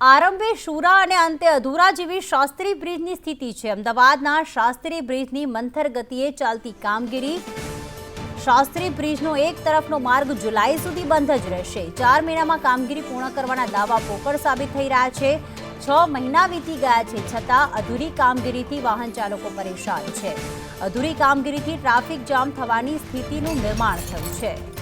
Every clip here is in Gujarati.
આરંભે શુરા અને અંતે અધૂરા જેવી શાસ્ત્રી બ્રિજની સ્થિતિ છે. અમદાવાદના શાસ્ત્રી બ્રિજની મંથર ગતિએ ચાલતી કામગીરી શાસ્ત્રી બ્રિજનો એક તરફનો માર્ગ જુલાઈ સુધી બંધ જ રહેશે. ચાર મહિનામાં કામગીરી પૂર્ણ કરવાના દાવા પોકળ સાબિત થઈ રહ્યા છે. છ મહિના વીતી ગયા છે છતાં અધૂરી કામગીરીથી વાહન ચાલકો પરેશાન છે. અધૂરી કામગીરીથી ટ્રાફિક જામ થવાની સ્થિતિનું નિર્માણ થયું છે.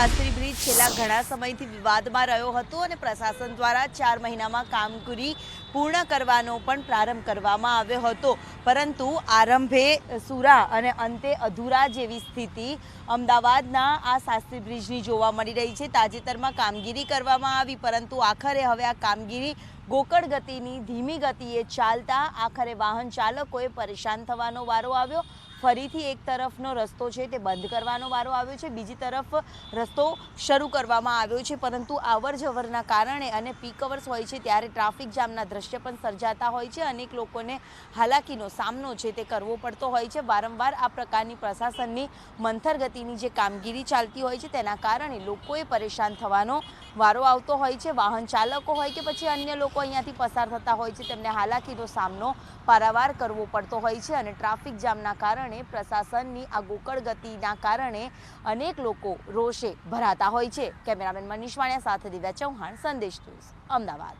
શાસ્ત્રી બ્રિજ છેલ્લા ઘણા સમયથી વિવાદમાં રહ્યો હતો અને પ્રશાસન દ્વારા ચાર મહિનામાં કામગીરી પૂર્ણ કરવાનો પણ પ્રારંભ કરવામાં આવ્યો હતો. પરંતુ આરંભે સુરા અને અંતે અધૂરા જેવી સ્થિતિ અમદાવાદના આ શાસ્ત્રી બ્રિજની જોવા મળી રહી છે. તાજેતરમાં કામગીરી કરવામાં આવી, પરંતુ આખરે હવે આ કામગીરી ગોકળ ગતિની, ધીમી ગતિએ ચાલતા આખરે વાહન ચાલકોએ પરેશાન થવાનો વારો આવ્યો. ફરીથી એક તરફનો રસ્તો છે તે બંધ કરવાનો વારો આવ્યો છે. બીજી તરફ રસ્તો શરૂ કરવામાં આવ્યો છે, પરંતુ અવર જવરના કારણે અને પીક અવર્સ હોય છે ત્યારે ટ્રાફિક જામના દ્રશ્ય પણ સર્જાતા હોય છે. અનેક લોકોને હાલાકીનો સામનો છે તે કરવો પડતો હોય છે. વારંવાર આ પ્રકારની પ્રશાસનની મંથર ગતિની જે કામગીરી ચાલતી હોય છે તેના કારણે લોકોએ પરેશાન થવાનો વારો આવતો હોય છે. વાહન ચાલકો હોય કે પછી અન્ય લોકો અહીંયાથી પસાર થતા હોય છે તેમને હાલાકીનો સામનો પારાવાર કરવો પડતો હોય છે અને ટ્રાફિક જામના કારણે પ્રશાસનની આ ગોકળ ગતિના કારણે અનેક લોકો રોષે ભરાતા હોય છે. કેમેરામેન મનીષ વાણિયા સાથે દિવ્યા ચૌહાણ સંદેશ ન્યૂઝ અમદાવાદ.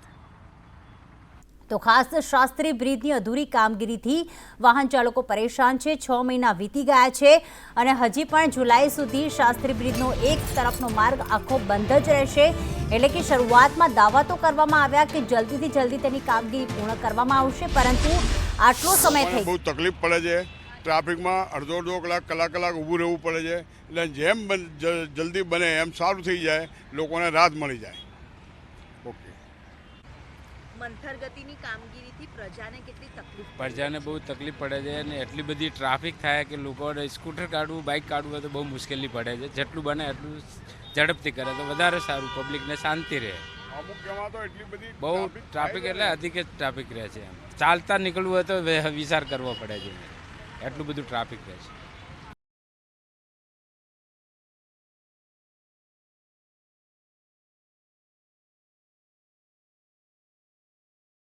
તો ખાસ શાસ્ત્રી બ્રિજની અધૂરી કામગીરીથી વાહન ચાલકો પરેશાન છે. છ મહિના વીતી ગયા છે અને હજી પણ જુલાઈ સુધી શાસ્ત્રી બ્રિજનો એક તરફનો માર્ગ આખો બંધ જ રહેશે. એટલે કે શરૂઆતમાં દાવા તો કરવામાં આવ્યા કે જલ્દીથી જલ્દી તેની કામગીરી પૂર્ણ કરવામાં આવશે પરંતુ આટલો સમય થઈ બહુ તકલીફ પડે છે. ટ્રાફિકમાં અડધો અડધો કલાક કલાક કલાક ઊભું રહેવું પડે છે. એટલે જેમ જલ્દી બને એમ સારું થઈ જાય લોકોને રાહત મળી જાય. ઓકે. મંથર ગતિની કામગીરીથી પ્રજાને કેટલી તકલીફ પ્રજાને બહુ તકલીફ પડે છે અને એટલી બધી ટ્રાફિક થાય કે લોકોને સ્કૂટર કાઢવું બાઇક કાઢવું હોય તો બહુ મુશ્કેલી પડે છે. જેટલું બને એટલું ઝડપથી કરે તો વધારે સારું પબ્લિકને શાંતિ રહે. અમુક જમા તો એટલી બધી બહુ ટ્રાફિક એટલે છે. અધિક જ ટ્રાફિક રહે છે એમ. ચાલતા નીકળવું હોય તો વિચાર કરવો પડે છે. એટલું બધું ટ્રાફિક રહે છે.